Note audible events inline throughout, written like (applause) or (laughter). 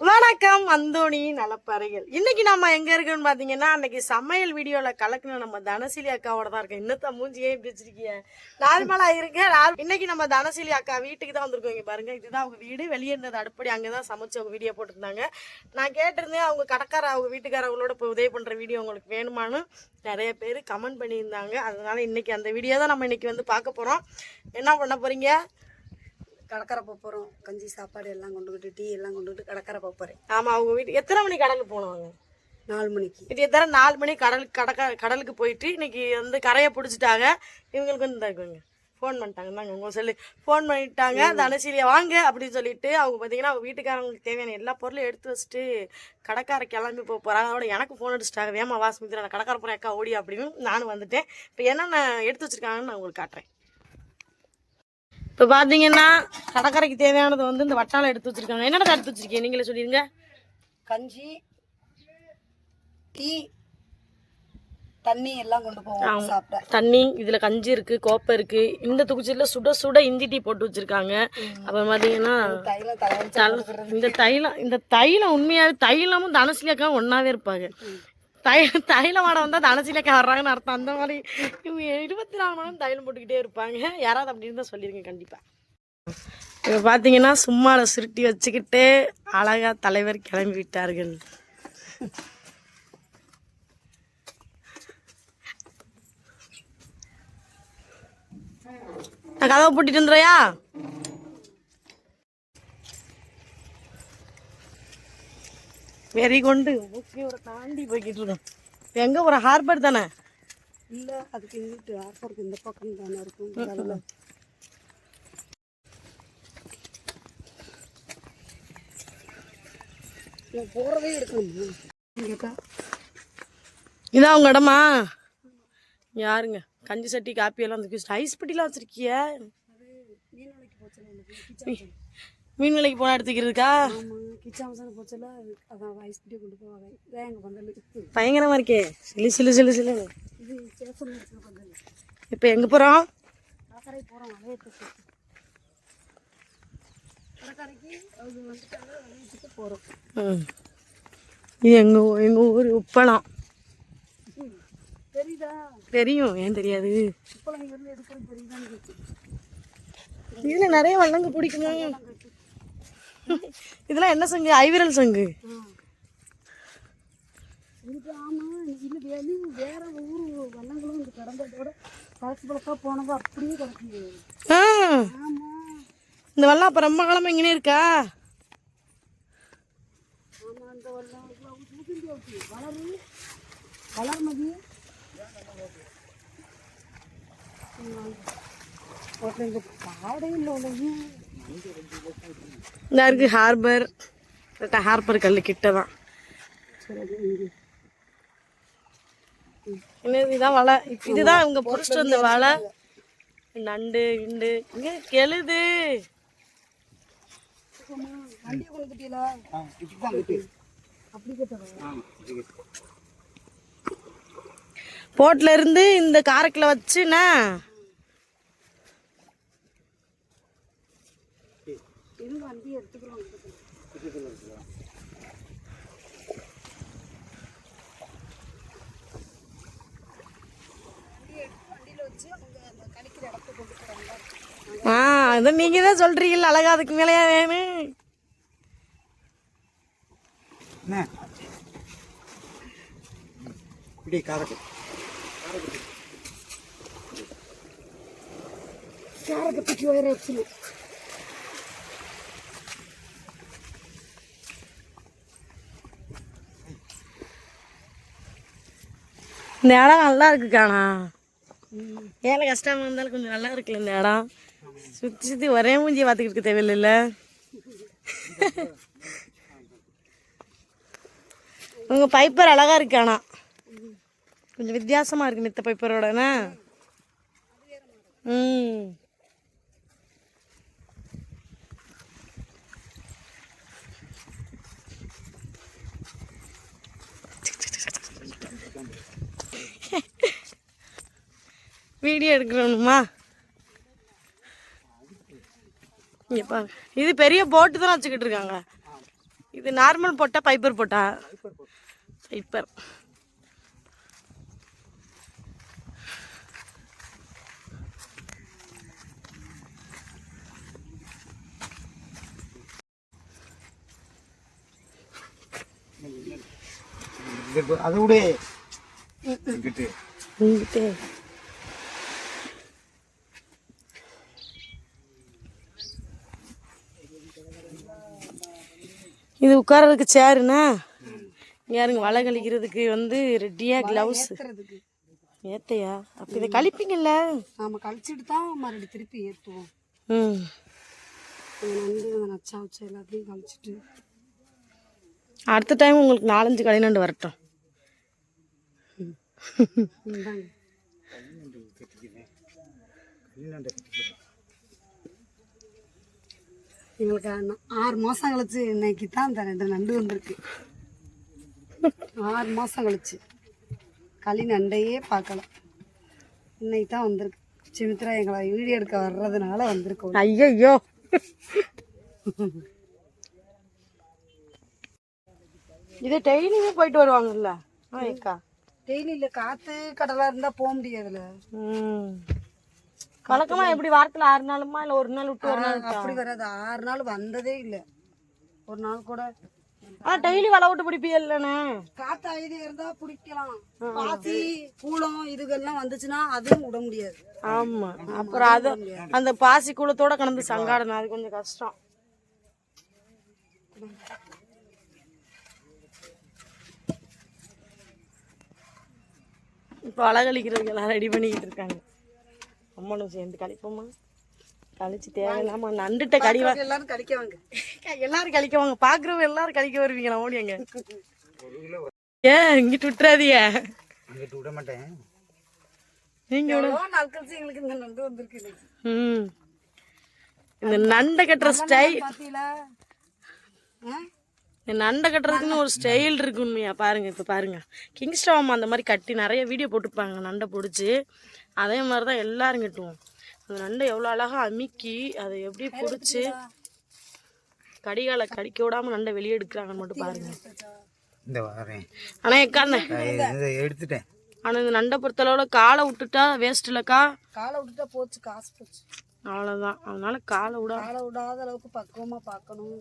வணக்கம் அந்தோணி நலப்பறைகள். இன்னைக்கு நம்ம எங்க இருக்குன்னு பாத்தீங்கன்னா அன்னைக்கு சமையல் வீடியோல கலக்குன நம்ம தனசிலி அக்காவோட தான் இருக்கேன் இன்னத்த மூஞ்சியே இப்படி வச்சிருக்கீங்க நார்மலா இருக்கேன் இன்னைக்கு நம்ம தனசிலி அக்கா வீட்டுக்கு தான் வந்திருக்கோம். இங்க பாருங்க இதுதான் அவங்க வீடு. வெளியே இருந்தது அடுப்படி அங்கதான் சமைச்சு அவங்க வீடியோ போட்டிருந்தாங்க. நான் கேட்டிருந்தேன் அவங்க கடைக்கார அவங்க வீட்டுக்காரவங்களோட இப்போ உதவி பண்ற வீடியோ உங்களுக்கு வேணுமான்னு நிறைய பேர் கமெண்ட் பண்ணியிருந்தாங்க. அதனால இன்னைக்கு அந்த வீடியோ தான் நம்ம இன்னைக்கு வந்து பார்க்க போறோம். என்ன பண்ண போறீங்க? கடற்கரை போக போகிறோம் கஞ்சி சாப்பாடு எல்லாம் கொண்டுக்கிட்டு டீ எல்லாம் கொண்டுக்கிட்டு கடற்கரை போக போகிறேன் ஆமா அவங்க வீட்டு எத்தனை மணி கடலுக்கு போனவங்க நாலு மணிக்கு. இது எத்தனை நாலு மணி கடலுக்கு கடக்க கடலுக்கு போயிட்டு இன்னைக்கு வந்து கரையை பிடிச்சிட்டாங்க. இவங்களுக்கு வந்து இருக்குங்க. ஃபோன் பண்ணிட்டாங்க. தாங்க உங்க சொல்லி ஃபோன் பண்ணிட்டாங்க. தனசீலியா வாங்க அப்படின்னு சொல்லிட்டு அவங்க பார்த்தீங்கன்னா அவங்க வீட்டுக்காரங்களுக்கு தேவையான எல்லா பொருளும் எடுத்து வச்சுட்டு கடைக்கார கிளம்பி போக போகிறாங்க அதோட எனக்கு ஃபோன் அடிச்சிட்டாங்க. வேமா வாஸ்மித்ரா நான் கடைக்கார போகிறேன் அக்கா ஓடி அப்படின்னு நானும் வந்துட்டேன். இப்போ என்னென்ன எடுத்து வச்சிருக்காங்கன்னு நான் உங்களுக்கு காட்டுறேன். இப்போ பார்த்தீங்கன்னா கடற்கரைக்கு தேவையானது வந்து இந்த வட்டாலம் எடுத்து வச்சிருக்காங்க. என்னென்ன எடுத்து வச்சிருக்கீங்க? நீங்களே சொல்லிடுங்க. கஞ்சி டீ தண்ணி எல்லாம் கொண்டு போவோம் சாப்பிட. தண்ணி இதுல கஞ்சி இருக்கு கோப்பை இருக்கு. இந்த துக்குச்சில சுட சுட இஞ்சி டீ போட்டு வச்சிருக்காங்க. அப்புறம் தல- இந்த தைலம் இந்த தைலம் உண்மையாவே தைலமும் தனசிலியாக்கா ஒன்னாவே இருப்பாங்க. தை தைல மாடம் வந்தால் தனசிலியாக்கா வர்றாங்கன்னு அர்த்தம். அந்த மாதிரி இவங்க இருபத்தி நாலு மணி நேரம் தைலம் போட்டுக்கிட்டே இருப்பாங்க. யாராவது அப்படி இருந்தால் சொல்லிருங்க கண்டிப்பாக இப்போ பார்த்தீங்கன்னா சும்மால சுருட்டி வச்சுக்கிட்டு அழகா தலைவர் கிளம்பி விட்டார்கள். நான் கதவை பூட்டிட்டு வந்துடுறியா? வெறி கொண்டு ஊக்கியோட தாண்டி போய்கிட்டு இருக்கோம். எங்க ஒரு ஹார்பர் தானே? இல்லை அதுக்கு இங்கிட்டு ஆஃபருக்கு இந்த பக்கம் தானே இருக்கும் போகிறதே இருக்கணும் இதான் உங்க இடமா? யாருங்க? கஞ்சி சட்டி காப்பி எல்லாம் வந்து ஐஸ் பெட்டிலாம் வச்சிருக்கிய. மீன் விலைக்கு மீன் போனா எடுத்துக்கிறதுக்கா? மசாலா போச்சல அதான் ஐஸ் பிடியை கொண்டு போவாங்க. இதான் எங்கள் பந்தல் பயங்கரமா இருக்கே. சிலு சிலு சிலு சிலு இது இருக்கிற பந்தல் இப்போ எங்க போறோம்? கடற்கரை போகிறோம் வளையத்தை சுற்றி கடற்கரைக்கு அவங்க வந்துட்டாங்க வளையத்துக்கு போகிறோம் ம். இது எங்க ஊ- எங்க ஊர் உப்பளம். தெரியுதா? தெரியும். ஏன் தெரியாது? இதுல நிறைய வள்ளங்க பிடிக்குமா? இதெல்லாம் என்ன சங்கு? ஐவிரல் சங்கு. வேற ஊர் வள்ளங்களும் இந்த கடந்ததோட கலசி பழக்கா போனது அப்படியே கிடக்குது. இந்த வல்லம் அப்போ ரொம்ப காலமா இங்கனே இருக்கா? வளர்மதி. ஒருத்தங்க பாடே இல்லை உலகம். இந்த இருக்குது ஹார்பர் கரெக்டாக ஹார்பர் கல் கிட்ட தான் இதுதான் வலை. இதுதான் இவங்க பிடிச்சிட்டு வந்த வலை. நண்டு கிண்டு. இங்கே கெழுது. போட்ல இருந்து இந்த காரைக்குள்ள வச்சுண்ணா இது வண்டி எடுத்துக்கிறோம் ஆ அது நீங்க தான் சொல்றீங்கல்ல அழகா அதுக்கு மேலேயா வேணும் இப்படி காரக்கு காரக்கட்டுக்கு வேற இந்த இடம் நல்லா இருக்குக்காண்ணா ஏழை கஷ்டமாக இருந்தாலும் கொஞ்சம் நல்லா இருக்குல்ல இந்த இடம். சுற்றி சுற்றி ஒரே மூஞ்சி பார்த்துக்கிட்டு இருக்க தேவையில்லைல்ல. உங்கள் பைப்பர் அழகாக இருக்காண்ணா கொஞ்சம் வித்தியாசமாக இருக்குது மித்த பைப்பரோடனே ம். வீடியோ எடுக்கணுமா? இங்கே பாருங்க. இது பெரிய போட்டு தான் வச்சுக்கிட்டு இருக்காங்க. இது நார்மல் போட்டா பைப்பர் போட்டா பைப்பர் இது அதை விட இங்கிட்டு இது உட்கார்றதுக்கு சேருண்ணா யாருங்க வலை கழிக்கிறதுக்கு வந்து ரெட்டியா கிளவுஸ் ஏத்தையா? அப்ப இதை கழிப்பீங்கல்ல? நாம கழிச்சிட்டு தான் மறுபடியும் திருப்பி ஏற்றுவோம் ம். நண்டு நச்சா வச்ச எல்லாத்தையும் கழிச்சிட்டு. அடுத்த டைம் உங்களுக்கு நாலஞ்சு கடை நண்டு வரட்டும். எங்களுக்கு ஆறு மாதம் கழிச்சு இன்னைக்கு தான் இந்த ரெண்டு நண்டு வந்திருக்கு. ஆறு மாதம் கழிச்சு. களி நண்டையே பார்க்கல. இன்னைக்கு தான் வந்திருக்கு. சுமித்ரா எங்களை வீடியோ எடுக்க வர்றதுனால வந்திருக்கோம். ஐயோ இது டெய்லியுமே போயிட்டு வருவாங்கல்ல? ஆ ஏக்கா டெய்லி இல்லை காற்று கடலாக இருந்தால் போக முடியாதுல்ல ம். வழக்கமா எப்படி வாரத்துல ஆறு நாளுமா இல்ல ஒரு நாள் விட்டு ஒரு நாள்? அப்படி வராது. ஆறு நாள் வந்ததே இல்லை. ஒரு நாள் கூட. ஆனா டெய்லி வலை விட்டு பிடிப்பீங்கல்லண்ணே காற்று ஐடியா இருந்தால் பிடிக்கலாம். பாசி கூளம் இதுகெல்லாம் வந்துச்சுன்னா அதுவும் விட முடியாது. ஆமா. அப்புறம் அது அந்த பாசி கூலத்தோட கலந்து சங்காடணும். அது கொஞ்சம் கஷ்டம். இப்போ வலை கழிக்கிறதுக்கு எல்லாம் ரெடி பண்ணிக்கிட்டு இருக்காங்க. அம்மனும் சேர்ந்து கழிப்போமா? கழிச்சு தேவையில்லாம நண்டுட்ட கடி வா எல்லாரும் கடிக்க வாங்க. எல்லாரும் கழிக்க வாங்க. பாக்குறவங்க எல்லாரும் கழிக்க வருவீங்களா ஓடியாங்க ஏன் இங்கிட்டு விட்டுறாதீங்க? அங்கிட்டு விட மாட்டேன். நீங்க எங்களுக்கு இந்த நண்டு வந்திருக்கு. ம். இந்த நண்டை கட்டுற ஸ்டைல் நண்டை கட்டுறதுக்குன்னு ஒரு ஸ்டைல் இருக்கு உண்மையா? பாருங்க இப்போ பாருங்க. கிங்ஸ்டாம் அந்த மாதிரி கட்டி நிறைய வீடியோ போட்டுப்பாங்க நண்டை பிடிச்சி. அதே மாதிரி தான் எல்லாரும் கட்டுவோம். அந்த நண்டை எவ்வளோ அழகா அமுக்கி அதை எப்படி பிடிச்சி கடிகால கடிக்க விடாம நண்டை வெளியே எடுக்கிறாங்கன்னு மட்டும் பாருங்க. இந்த வரேன். ஆனால் எக்காண்ணே எடுத்துட்டேன். ஆனால் இந்த நண்டை பொறுத்தளவில் காலை விட்டுட்டா வேஸ்ட் இல்லைக்கா காலை விட்டுட்டா போச்சு காசு போச்சு. அவ்வளோதான் அதனால காலை விட. காலை விடாத அளவுக்கு பக்குவமா பார்க்கணும்.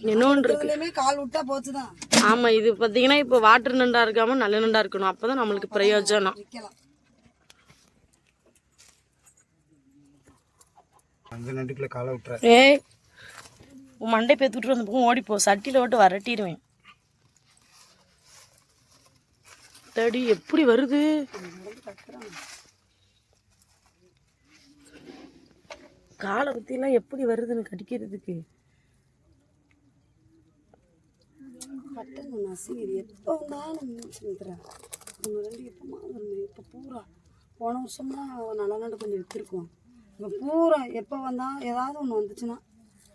இன்னொன்று கால் விட்டா போச்சுதான். ஆமா இது பார்த்தீங்கன்னா இப்போ வாட்டர் நண்டா இருக்காம நல்ல நண்டா இருக்கணும். அப்பதான் நம்மளுக்கு பிரயோஜனம். அந்த ஏய் உன் மண்டை பேத்துட்டு வந்து பக்கம் ஓடிப்போ சட்டியில் விட்டு வரட்டிடுவேன் தடி எப்படி வருது? காலை பத்தியெல்லாம் எப்படி வருதுன்னு கடிக்கிறதுக்கு? கட்டணும் நசிங்குது எப்போ வந்தாலும் சுமித்ரா ஒன்று ரெண்டு எப்போமா வருது? இப்போ பூரா போன வருஷம்னா நல்ல நண்டு கொஞ்சம் விற்றுருக்கோம் இப்போ பூரா எப்போ வந்தா ஏதாவது ஒன்று வந்துச்சுன்னா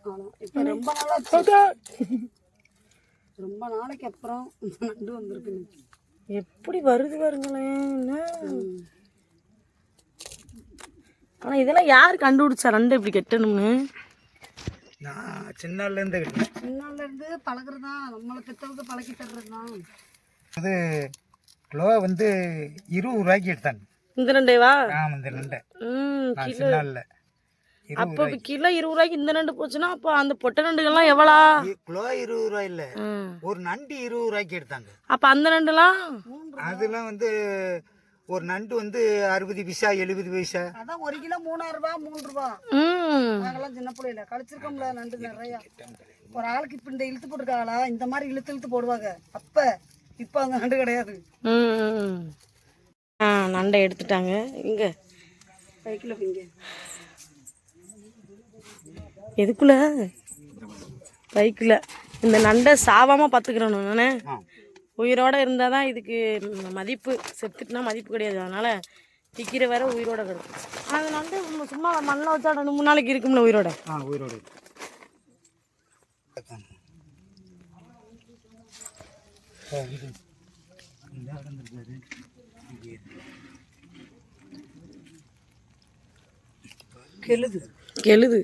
அவ்வளோ இப்போ ரொம்ப நாளாச்சு ரொம்ப நாளைக்கு அப்புறம் நண்டு வந்திருக்கு எப்படி வருது பாருங்களேன் என்ன? ஆனா இதெல்லாம் யார் கண்டுபிடிச்சா ரெண்டு இப்படி கட்டணும்னு? நான் சின்ன நாள்ல இருந்து கட்டினேன். முன்னால இருந்து பழகுறது? தான் நம்மளை பெற்றவங்க பழக்கி தர்றது? தான் அது கிலோ வந்து இருபது ரூபாய்க்கு எடுத்தாங்க இந்த ரெண்டேவா ஆமாம் இந்த நண்டை. ம் நான் சின்ன நாளில் அப்போ கிலோ இருபது ரூபாய்க்கு இந்த நண்டு போச்சுன்னா அப்போ அந்த பொட்டை நண்டுகள்லாம் எவ்வளோ? கிலோ இருபது ரூபாய் இல்லை. ஒரு நண்டு இருபது ரூபாய்க்கு எடுத்தாங்க. அப்போ அந்த நண்டுலாம்? அதெல்லாம் வந்து ஒரு நண்டு வந்து அறுபது பைசா எழுபது பைசா. அதான் ஒரு கிலோ மூணாயிரம் ரூபா மூணு ரூபா. ம். நாங்கெல்லாம் சின்ன பிள்ளையில கழிச்சிருக்கோம்ல நண்டு நிறையா. ஒரு ஆளுக்கு இப்போ இந்த இழுத்து போட்டிருக்காங்களா? இந்த மாதிரி இழுத்து இழுத்து போடுவாங்க. அப்ப இப்போ அந்த நண்டு கிடையாது. நண்டை எடுத்துட்டாங்க. இங்க. சைக்கிள் பிங்க எதுக்குள்ள? பைக்கில். இந்த நண்டை சாவாம பார்த்துக்கிறேன் நானே. ஆ. உயிரோட இருந்தால் தான் இதுக்கு மதிப்பு செத்துட்டுனா மதிப்பு கிடையாது. அதனால விற்கிற வரை உயிரோட கிடக்கும் அது நண்டு நம்ம சும்மா மண்ணில் வச்சா ரெண்டு மூணு நாளைக்கு இருக்கும்ல உயிரோட? ஆ உயிரோடு கெழுது கெழுது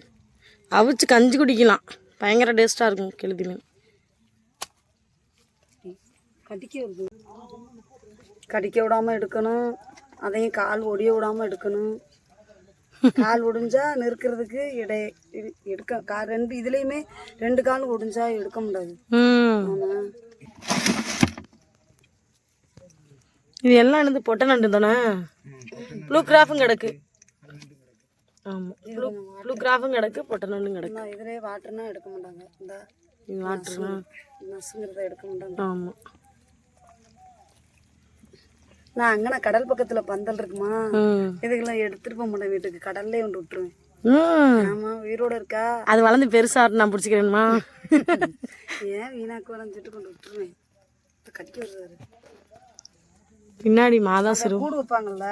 அவிச்சு கஞ்சி குடிக்கலாம். பயங்கர டேஸ்ட்டாக இருக்கும் கெளுத்தி மீன் கடிக்க வருது கடிக்க விடாம எடுக்கணும். அதையும் கால் ஒடிய விடாம எடுக்கணும். கால் ஒடிஞ்சா நெருக்கிறதுக்கு இடை எடுக்க கா ரெண்டு இதுலேயுமே ரெண்டு கால் ஒடிஞ்சா எடுக்க முடியாது. ம். ஆமா. இது எல்லாம் என்னது பொட்டை நண்டு தானே? ப்ளூ கிராஃபும் கிடக்கு. ஆமாம் ப்ளூ ப்ளூ கிராஃபும் கிடக்கு பொட்டை நண்டும் கிடக்கு. நான் இதுலேயே வாட்டர்னா எடுக்க மாட்டாங்க. இந்த இது வாட்டுருங்க நசுங்கிறத எடுக்க மாட்டாங்க. ஆமாம் நான் அங்கன கடல் பக்கத்துல பந்தல் இருக்குமா? இதுக்கெல்லாம் எடுத்துட்டு போக மாட்டேன் வீட்டுக்கு. கடல்லே கொண்டு விட்டுருவேன். ஆமா உயிரோட இருக்கா? அது வளர்ந்து பெருசாக நான் பிடிச்சிக்கிறேன்மா. ஏன் வீணாக்கு வரைஞ்சிட்டு கொண்டு விட்டுருவேன்? கடிக்க வருவாரு பின்னாடி மாதா சிறு. கூடு வைப்பாங்கல்ல?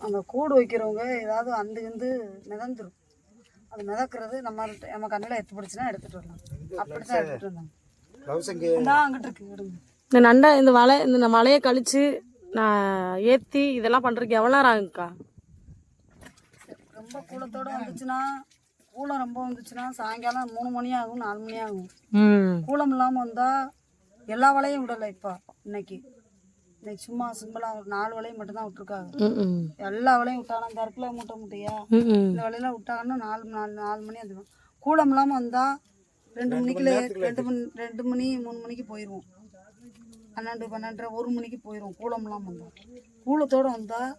அந்த கூடு வைக்கிறவங்க ஏதாவது அந்த வந்து மிதந்துரும். அது மிதக்கிறது நம்ம நம்ம கண்ணில் எத்து பிடிச்சுன்னா எடுத்துட்டு வரலாம். அப்படிதான் எடுத்துட்டு வந்தாங்க. அங்கிட்டு இருக்கு விடுங்க. இந்த நண்டை இந்த வலை இந்த வலையை கழிச்சு நான் ஏற்றி இதெல்லாம் பண்ணுறதுக்கு எவ்வளோ நேரம் ஆகுங்க்கா ரொம்ப கூலத்தோட வந்துச்சுன்னா கூலம் ரொம்ப வந்துச்சுன்னா சாயங்காலம் மூணு மணி ஆகும் நாலு மணி ஆகும். கூலம் இல்லாமல் வந்தால் எல்லா வலையும் விடலை இப்போ இன்னைக்கு. இன்னைக்கு சும்மா சிம்பிளாக ஒரு நாலு வலையும் மட்டும்தான் விட்டுருக்காங்க. எல்லா வலையும் விட்டாலும் அந்த இடத்துல மூட்டை மூட்டையா? இந்த வலையெல்லாம் விட்டாங்கன்னா நாலு நாலு நாலு மணி வந்துடும் கூலம் இல்லாமல் வந்தால் ரெண்டு மணிக்குள்ள ரெண்டு மணி ரெண்டு மணி மூணு மணிக்கு போயிடுவோம் பன்னெண்டு பன்னெண்டரை ஒரு மணிக்கு போயிடுவோம் கூலம் இல்லாமல் வந்தால் கூலத்தோடு வந்தால்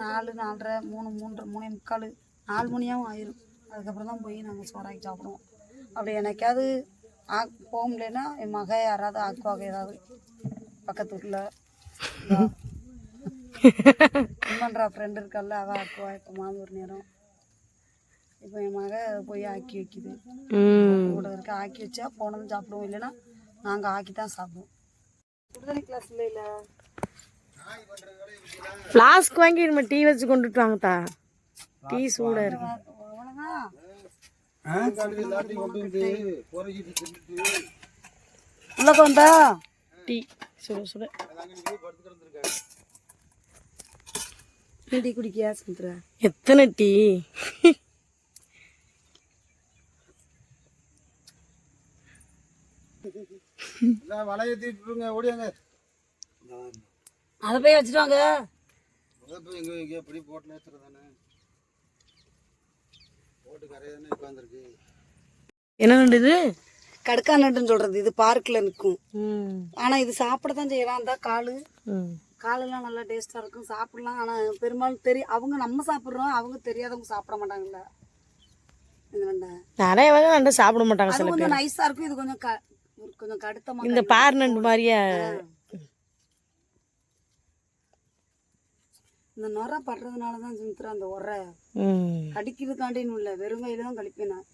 நாலு நாலரை மூணு மூன்றரை மூணே முக்கால் நாலு மணியாகவும் ஆயிரும். அதுக்கப்புறம் தான் போய் நாங்கள் சோறாக்கி சாப்பிடுவோம். அப்படி எனக்காவது ஆ போக முடியலன்னா என் மக யாராவது ஆக்குவாங்க ஏதாவது. பக்கத்து வீட்டில் பண்ணுறா ஃப்ரெண்டு இருக்கல்ல அவள் ஆக்குவா. இப்போ மாதம் ஒரு நேரம். இப்போ என் மக போய் ஆக்கி வைக்குது. கூட இருக்க ஆக்கி வச்சா போனதும் சாப்பிடுவோம். இல்லைன்னா நாங்கள் ஆக்கி தான் சாப்பிடுவோம் விடுதலை கிளாஸ் இல்லை இல்லை ஃப்ளாஸ்க் வாங்கி நம்ம டீ வச்சு கொண்டுட்டு வாங்கத்தா டீ சூடாக இருக்கு. உள்ளக்க வந்தா டீ சுட சுட. நீ டீ குடிக்கியா எத்தனை டீ வலை ஏற்றிட்டுருங்க ஓடியாங்க. அதை போய் வச்சுட்டு வாங்க இப்படி போட்டு நேற்றுறது தானே. போட்டு கரையை தானே உட்காந்துருக்கு. என்ன நண்டு இது? கடுக்கா நட்டுன்னு சொல்கிறது இது பார்க்கில் நிற்கும். ம். ஆனால் இது சாப்பிட தான் செய்யலாம். அந்த கால். காலெல்லாம் நல்லா டேஸ்ட்டாக இருக்கும். சாப்பிடலாம். ஆனால் பெரும்பாலும் தெரியும் அவங்க நம்ம சாப்பிட்றோம். அவங்க தெரியாதவங்க சாப்பிட மாட்டாங்கல்ல. நிறைய வகை நண்டு சாப்பிட மாட்டாங்க அது கொஞ்சம் நைஸாக இருக்கும். இது கொஞ்சம் க கொஞ்சம் கடுத்தமாக இந்த பார் நண்டு மாதிரியே? இந்த நுரை படுறதுனால தான் சுமித்ரா அந்த உரை கடிக்கிறதுக்காண்டின்னு இல்லை வெறும் கையில தான் கழிப்பேன் நான்.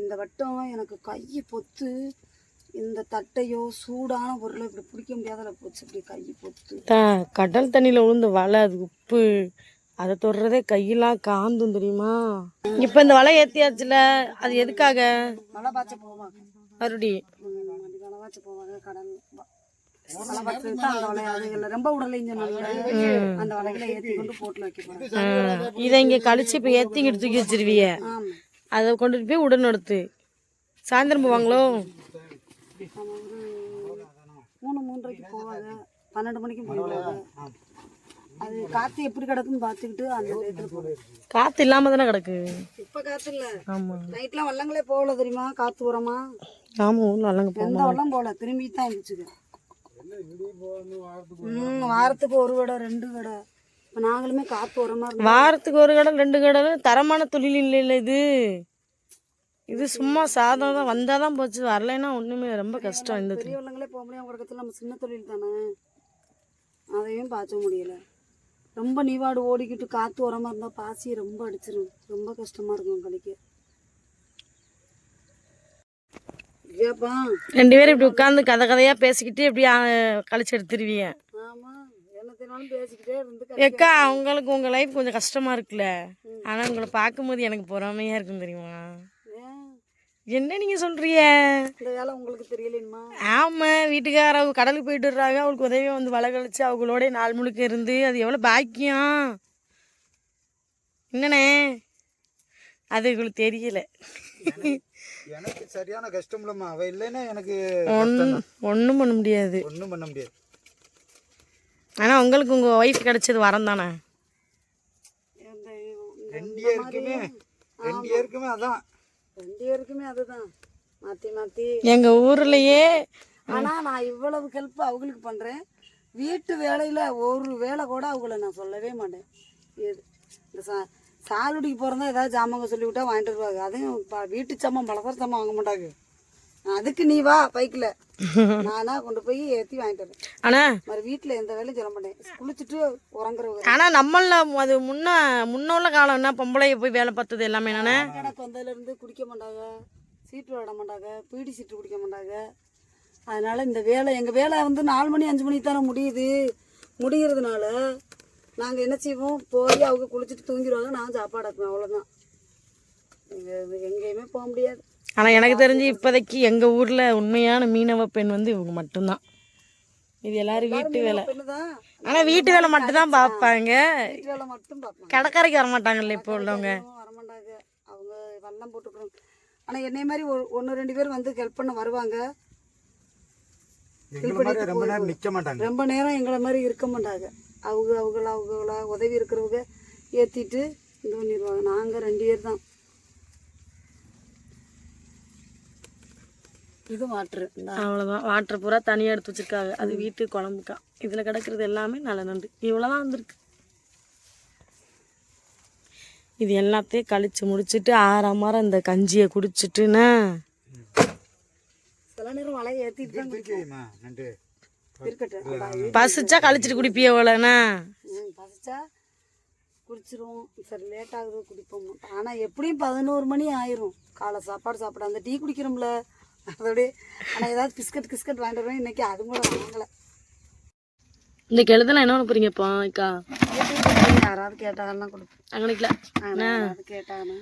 இந்த வட்டம் எனக்கு கை பொத்து இந்த தட்டையோ சூடான பொருளை இப்படி பிடிக்க முடியாதல போச்சு இப்படி கை பொத்து. கடல் தண்ணியில் விழுந்த வலை அது உப்பு. அதை தொடுறதே கையெல்லாம் காந்தும் தெரியுமா? இப்போ இந்த வலை ஏற்றியாச்சுல அது எதுக்காக? மழை பாய்ச்ச போவாங்க மறுபடி பாய்ச்ச போவாங்க போகிறாங்க இதை இங்கே கழிச்சு இப்போ இங்கிட்டு தூக்கி வச்சிருவிய. அதை கொண்டுட்டு போய் உடன் எடுத்து. சாயந்தரம் போவாங்களோ? மூணு மூன்றரைக்கு போவாங்க. பன்னெண்டு மணிக்கு போயிடுவாங்க. அது காற்று எப்படி கிடக்குன்னு பார்த்துக்கிட்டு அந்த டயத்தில் போவோம் காற்று இல்லாமல் தானே கிடக்கு. இப்போ காற்று இல்லை. நைட்லாம் வள்ளங்களே போகல தெரியுமா? காற்று உரமா ஆமாம் ஊரில் அல்லங்க போ எந்த போகல திரும்பி தான் இருந்துச்சுங்க ம் வாரத்துக்கு ஒரு கடை ரெண்டு கடை இப்போ நாங்களுமே காற்று உரமா இருந்தோம் வாரத்துக்கு ஒரு கடல் ரெண்டு கடல் தரமான தொழில் இல்லை இல்லை இது. இது சும்மா சாதம் தான் வந்தால் தான் போச்சு. வரலைன்னா ஒன்றுமே ரொம்ப கஷ்டம் இந்த தொழில். பெரிய வள்ளங்களே போக முடியும் உலகத்தில் நம்ம சின்ன தொழில் தானே. அதையும் பார்க்க முடியல. ரொம்ப நீவாடு ஓடிக்கிட்டு காற்று உரமா இருந்தால் பாசி ரொம்ப அடிச்சிரும். ரொம்ப கஷ்டமா இருக்கும் கழிக்க ரெண்டு பேரும் இப்படி உட்காந்து கதை கதையாக பேசிக்கிட்டு இப்படி கழிச்சு எடுத்துருவீங்க. ஆமா ஏக்கா உங்களுக்கு உங்கள் லைஃப் கொஞ்சம் கஷ்டமாக இருக்குல்ல. ஆனால் உங்களை பார்க்கும்போது எனக்கு பொறாமையாக இருக்கும் தெரியுமா? என்ன இந்த வேலை உங்களுக்கு தெரியலையுமா ஆமாம் வீட்டுக்கார அவங்க கடலுக்கு போயிட்டு வர்றாங்க. அவங்களுக்கு உதவி வந்து வலை கழிச்சு அவங்களோட நாள் முழுக்க இருந்து அது எவ்வளோ பாக்கியம்? என்னண்ணே? அது உங்களுக்கு தெரியல. எனக்கு சரியான கஷ்டம் இல்லம்மா. அவ இல்லைன்னா எனக்கு ஒன்றும் ஒன்றும் பண்ண முடியாது. ஒன்றும் பண்ண முடியாது. ஆனால் உங்களுக்கு உங்கள் ஒய்ஃப் கிடைச்சது வரம் தானே? ரெண்டு பேருக்குமே ரெண்டு பேருக்குமே அதான். ரெண்டு பேருக்குமே அதுதான். மாற்றி மாற்றி எங்கள் ஊர்லேயே ஆனால் நான் இவ்வளவு ஹெல்ப் அவங்களுக்கு பண்ணுறேன் வீட்டு வேலையில் ஒரு வேலை கூட அவங்கள நான் சொல்லவே மாட்டேன். இந்த சா சாலுடிக்கு போகிறதா ஏதாவது ஜாமாங்க சொல்லி விட்டா வாங்கிட்டு வருவாங்க. அதையும் ப- வீட்டு சாமான் பலசர சாமான் வாங்க மாட்டாங்க. அதுக்கு நீ வா பைக்கில். (laughs) நானா கொண்டு போய் ஏற்றி வாங்கிட்டு வரேன். ஆனால் மாதிரி வீட்டில் எந்த வேலையும் சொல்ல மாட்டேன். குளிச்சுட்டு உறங்குறவங்க ஆனால் நம்மள அது முன்ன முன்ன உள்ள காலம் என்ன? பொம்பளை போய் வேலை பார்த்தது எல்லாமே என்னண்ணே? கணக்கு வந்ததுலேருந்து குடிக்க மாட்டாங்க. சீட்டு விளாட மாட்டாங்க. பீடி சீட்டு குடிக்க மாட்டாங்க. அதனால் இந்த வேலை எங்கள் வேலை வந்து நாலு மணி அஞ்சு மணிக்கு தானே முடியுது. முடிகிறதுனால நாங்கள் என்ன செய்வோம்? போய் அவங்க குளிச்சுட்டு தூங்கிடுவாங்க. நான் சாப்பாடு ஆக்குவேன். அவ்வளோதான் எங்கேயுமே போக முடியாது. ஆனால் எனக்கு தெரிஞ்சு இப்போதைக்கு எங்கள் ஊரில் உண்மையான மீனவ பெண் வந்து இவங்க மட்டும்தான். இது எல்லாரும் வீட்டு வேலை. தான் ஆனால் வீட்டு வேலை மட்டும்தான் பார்ப்பாங்க. வீட்டு வேலை மட்டும் பார்ப்பாங்க. கடற்கரைக்கு வர மாட்டாங்கல்ல இப்போ உள்ளவங்க. வரமாட்டாங்க. அவங்க வல்லம் போட்டுக்கிறோம் ஆனால் என்னை மாதிரி ஒரு ஒன்று ரெண்டு பேர் வந்து ஹெல்ப் பண்ண வருவாங்க. ரொம்ப நேரம் நிக்க மாட்டாங்க. ரொம்ப நேரம் எங்களை மாதிரி இருக்க மாட்டாங்க. அவங்க அவங்கள அவங்கள உதவி இருக்கிறவங்க ஏற்றிட்டு இது பண்ணிடுவாங்க. நாங்கள் ரெண்டு பேர் தான். இது வாட்ரு இந்த அவ்வளோதான் வாட்டர் பூரா தனியாக எடுத்து வச்சிருக்காங்க. அது வீட்டு குழம்புக்கா. இதில் கிடக்கிறது எல்லாமே நல்ல நண்டு. இவ்வளோதான் வந்திருக்கு. இது எல்லாத்தையும் கழிச்சு முடிச்சுட்டு ஆறாமரம் இந்த கஞ்சியை குடிச்சிட்டுன்னா. சில நேரம் வலையை ஏற்றிட்டு பசிச்சா கழிச்சிட்டு குடிப்பிய போலண்ணா. பசிச்சா குடிச்சிருவோம். சரி லேட் ஆகுது குடிப்போம். ஆனால் எப்படியும் பதினோரு மணி ஆயிரும். காலை சாப்பாடு சாப்பிட அந்த டீ குடிக்கிறோம்ல. அதோடய ஆனால் ஏதாவது பிஸ்கட் கிஸ்கட் வாங்கிட்டு வருவேன் இன்னைக்கு அது கூட வாங்கலை. இந்த கெழுதெல்லாம் என்ன போறீங்கப்பா அக்கா? யாராவது கேட்டாங்கன்னா கொடுப்போம். அங்கனைக்குல யாராவது கேட்டாங்கன்னா.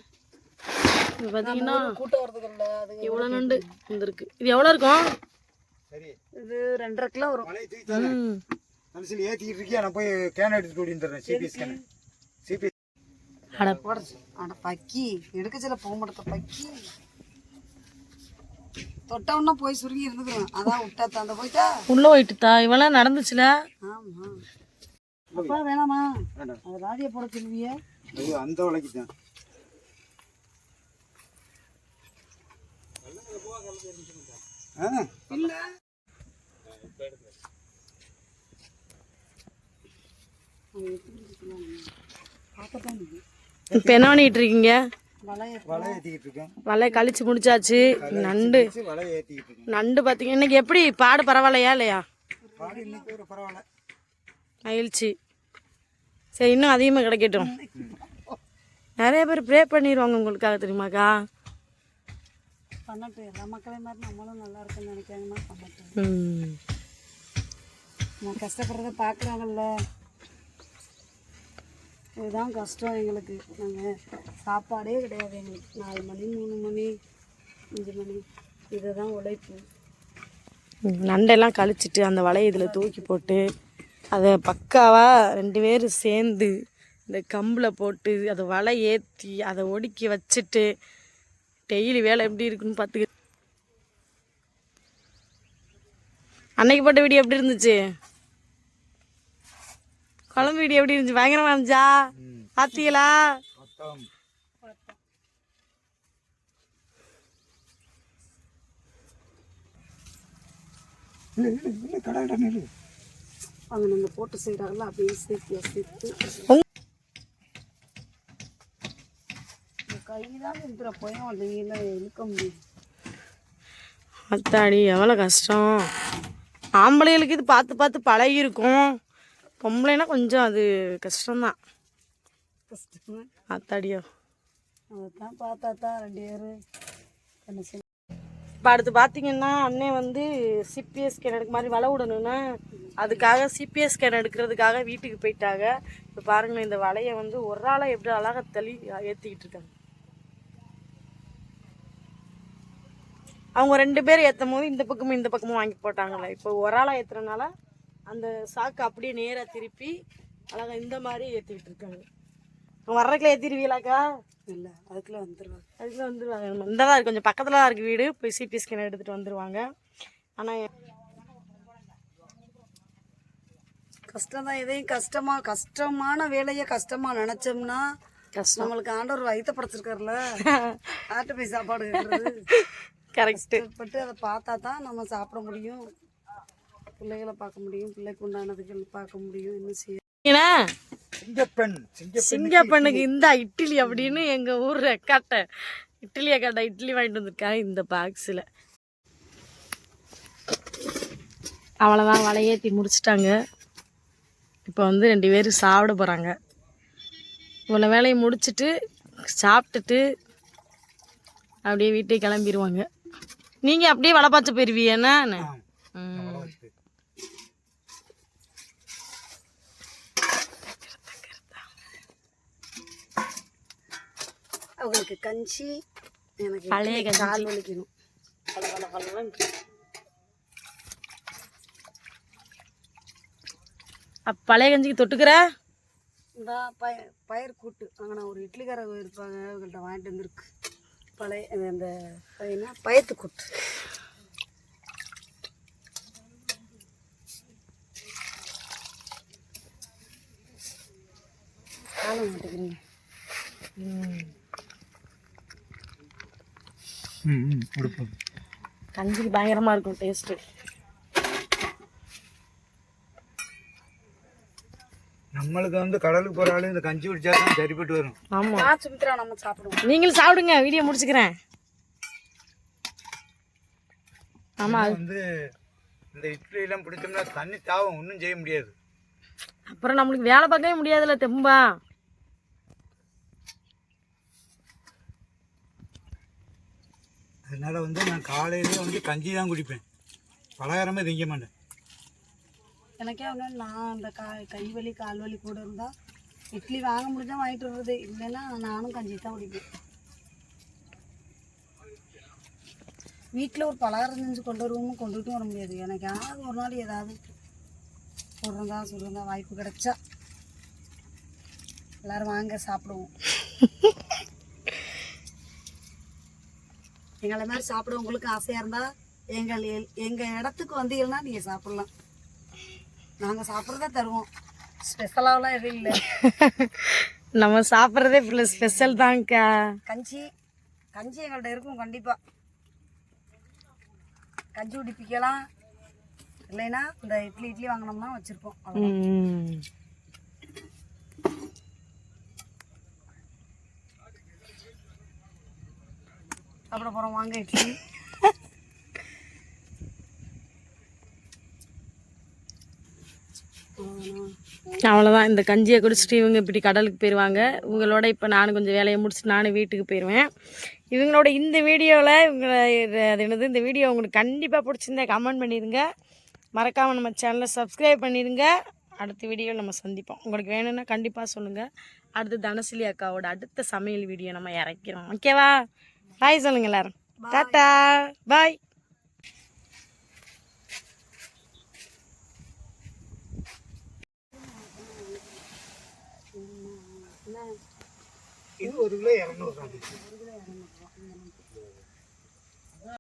இது பார்த்தீங்கன்னா கூட்டம் வரதுக்கு இல்லை அது இவ்வளோ நண்டு வந்திருக்கு. இது எவ்வளோ இருக்கும்? இது ரெண்டரை கிலோ வரும். மனசில் ஏற்றிக்கிட்டு இருக்கியா? நான் போய் கேன் எடுத்துட்டு ஓடி வந்துடுறேன். சிபிஎஸ் கேன் சிபிஎஸ் அட போடுச்சு அட பக்கி. எடுக்கச்சில போக மாட்டேன் பக்கி. தொட்டவுன்னா போய் சுருங்கி இருந்துக்கிறோம் அதான் விட்டா தந்த போயிட்டா? உள்ள போயிட்டுதா இவெல்லாம் நடந்துச்சுல? ஆமா. அப்பா வேணாமா? அது ராதியை போட சொல்லுவிய. ஐயோ அந்த வலைக்கு தான் இல்ல. இப்போ என்ன பண்ணிட்டு இருக்கீங்க? வளைய வலை கழிச்சு முடிச்சாச்சு. நண்டு. நண்டு பார்த்தீங்க இன்னைக்கு எப்படி? பாடு பரவாயில்லையா இல்லையா? பாடி இன்னைக்கு ஒரு பரவாயில்ல. மகிழ்ச்சி. சரி இன்னும் அதிகமாக கிடைக்கட்டும். நிறைய பேர் ப்ரே பண்ணிடுவாங்க உங்களுக்காக தெரியுமாக்கா? பண்ணட்டும். எல்லா மக்களையும் மாதிரி நம்மளும் நல்லா இருக்குன்னு நினைக்காங்கன்னா பண்ணட்டும். நான் கஷ்டப்படுறத பார்க்குறாங்கல்ல. இதுதான் கஷ்டம் எங்களுக்கு. நாங்கள் சாப்பாடே கிடையாது எங்களுக்கு. நாலு மணி மூணு மணி அஞ்சு மணி இதை தான் உழைப்பு. நண்டெல்லாம் கழிச்சிட்டு அந்த வலையை இதில் தூக்கி போட்டு அதை பக்காவாக ரெண்டு பேரும் சேர்ந்து இந்த கம்பில் போட்டு அதை வலை ஏற்றி அதை ஒடுக்கி வச்சுட்டு டெய்லி வேலை எப்படி இருக்குன்னு பார்த்துக்க அன்னைக்கு போட்ட வீடியோ எப்படி இருந்துச்சு? குழம்பு வீடியோ எப்படி இருந்துச்சு? பயங்கரமா இருந்துச்சா? பார்த்தீங்களா அவங்க போட்டு செய்கிறாங்கல்ல அப்படியே சேர்த்து சேர்த்து. அத்தாடி எவ்வளோ கஷ்டம். ஆம்பளைகளுக்கு இது பார்த்து பார்த்து பழகிருக்கும் பொம்பளைனா கொஞ்சம் அது கஷ்டம்தான். கஷ்டமா அத்தாடியோ அதை தான் பார்த்தா தான் ரெண்டு பேர். என்ன செய்ய இப்போ அடுத்து பார்த்தீங்கன்னா அண்ணன் வந்து சிபிஎஸ் ஸ்கேன் எடுக்க மாதிரி வலை விடணும்னா. அதுக்காக சிபிஎஸ் ஸ்கேன் எடுக்கிறதுக்காக வீட்டுக்கு போயிட்டாங்க. இப்போ பாருங்களேன் இந்த வலையை வந்து ஒரு ஆளை எப்படி அழகாக தள்ளி ஏற்றிக்கிட்டு இருக்காங்க. அவங்க ரெண்டு பேர் ஏற்றும் போது இந்த பக்கமும் இந்த பக்கமும் வாங்கி போட்டாங்கல்ல. இப்போ ஒரு ஆளாக ஏற்றுறனால அந்த சாக்கு அப்படியே நேராக திருப்பி அழகாக இந்த மாதிரி ஏற்றிக்கிட்டு இருக்காங்க. வர்றதுக்குள்ள ஏற்றிடுவீங்களாக்கா இல்லை அதுக்குள்ளே வந்துடுவாங்க அதுக்குள்ள வந்துடுவாங்க இந்த தான் இருக்கு கொஞ்சம் பக்கத்தில் தான் இருக்குது வீடு. போய் சிடி ஸ்கேன் எடுத்துகிட்டு வந்துடுவாங்க ஆனால் கஷ்டம் தான் எதையும் கஷ்டமா கஷ்டமான வேலையை கஷ்டமா நினைச்சோம்னா நம்மளுக்கு ஆண்டவர் வயிற்ற படைச்சிருக்காருல்ல (laughs) ஆட்டு போய் சாப்பாடு கரெக்டு. பட்டு அதை பார்த்தா தான் நம்ம சாப்பிட முடியும். பிள்ளைகளை பார்க்க முடியும். பிள்ளைக்கு உண்டானதுகள் பார்க்க முடியும். என்ன செய்ய சிங்கப்பெண் சிங்கப்பண்ணுக்கு இந்த இட்லி அப்படின்னு எங்கள் ஊர் ரெக்காட்டை இட்லி அக்காட்டை இட்லி வாங்கிட்டு வந்திருக்காங்க இந்த பாக்ஸில் அவ்வளோதான் வலையேற்றி முடிச்சிட்டாங்க. இப்போ வந்து ரெண்டு பேரும் சாப்பிட போகிறாங்க இவ்வளோ வேலையை முடிச்சிட்டு சாப்பிட்டுட்டு அப்படியே வீட்டுக்கு கிளம்பிடுவாங்க நீங்கள் அப்படியே வலை பார்த்து போயிருவீங்க என்ன அவங்களுக்கு கஞ்சி எனக்கு பழைய. கால் வலிக்கணும். பழைய கஞ்சிக்கு தொட்டுக்கிற? இந்த பய பயிர் கூட்டு. அங்கே நான் ஒரு இட்லிக்காரங்க இருப்பாங்க அவங்கள்ட்ட வாங்கிட்டு வந்திருக்கு. பழைய அந்த என்ன பயத்து கூட்டு கால மாட்டேங்கிறீங்க கஞ்சிக்கு பயங்கரமா இருக்கும் டேஸ்ட் நம்மளுக்கு வந்து கடலுக்கு போகிற ஆளு இந்த கஞ்சி குடிச்சா தான் சரிப்பட்டு வரும். ஆமா. ஆ சுமித்ரா நம்ம சாப்பிடுவோம். நீங்களும் சாப்பிடுங்க வீடியோ முடிச்சுக்கிறேன். ஆமா. வந்து இந்த இட்லி எல்லாம் பிடிச்சோம்னா தண்ணி தாவும் ஒன்றும் செய்ய முடியாது. அப்புறம் நம்மளுக்கு வேலை பார்க்கவே முடியாதுல்ல தெம்பா. அதனால வந்து நான் காலையிலே வந்து கஞ்சி தான் குடிப்பேன். பலகாரமே திங்க மாட்டேன். எனக்கே ஒன்று நான் அந்த கா கை வலி கால் வலி கூட இருந்தால் இட்லி வாங்க முடிஞ்சால் வாங்கிட்டு வர்றது. இல்லைன்னா நானும் கஞ்சி தான் குடிப்பேன். வீட்டில் ஒரு பலகாரம் செஞ்சு கொண்டு வருவோம் கொண்டுகிட்டும் வர முடியாது. எனக்கு யாராவது ஒரு நாள் ஏதாவது சொல்கிறதா சொல்கிறதா வாய்ப்பு கிடச்சா எல்லோரும் வாங்க சாப்பிடுவோம். எங்களை மாதிரி சாப்பிட உங்களுக்கு ஆசையாக இருந்தால் எங்கள் எல்- எங்கள் இடத்துக்கு வந்தீங்கன்னா நீங்கள் சாப்பிட்லாம். நாங்கள் சாப்பிட்றத தருவோம். ஸ்பெஷலாகலாம் எதுவும் இல்லை. (laughs) நம்ம சாப்பிட்றதே ஸ்பெஷல் தான்க்கா. கஞ்சி கஞ்சி எங்கள்கிட்ட இருக்கும் கண்டிப்பாக கஞ்சி குடிப்பிக்கலாம். இல்லைன்னா இந்த இட்லி இட்லி வாங்கினோம்னா வச்சுருப்போம். ம். சாப்பிட போகிறோம் வாங்க இட்லி. அவ்வளோதான் இந்த கஞ்சியை குடிச்சிட்டு இவங்க இப்படி கடலுக்கு போயிடுவாங்க இவங்களோட இப்போ நானும் கொஞ்சம் வேலையை முடிச்சுட்டு நானும் வீட்டுக்கு போயிடுவேன் இவங்களோட இந்த வீடியோவில் இவங்க அது என்னது? இந்த வீடியோ உங்களுக்கு கண்டிப்பாக பிடிச்சிருந்தா கமெண்ட் பண்ணிடுங்க. மறக்காமல் நம்ம சேனலை சப்ஸ்கிரைப் பண்ணிடுங்க. அடுத்த வீடியோவில் நம்ம சந்திப்போம். உங்களுக்கு வேணும்னா கண்டிப்பாக சொல்லுங்கள் அடுத்து தனசிலி அக்காவோட அடுத்த சமையல் வீடியோ நம்ம இறக்கிறோம். ஓகேவா பாய் சொல்லுங்க எல்லாரும். டாட்டா பாய் ஒரு கிலோ இரநூறு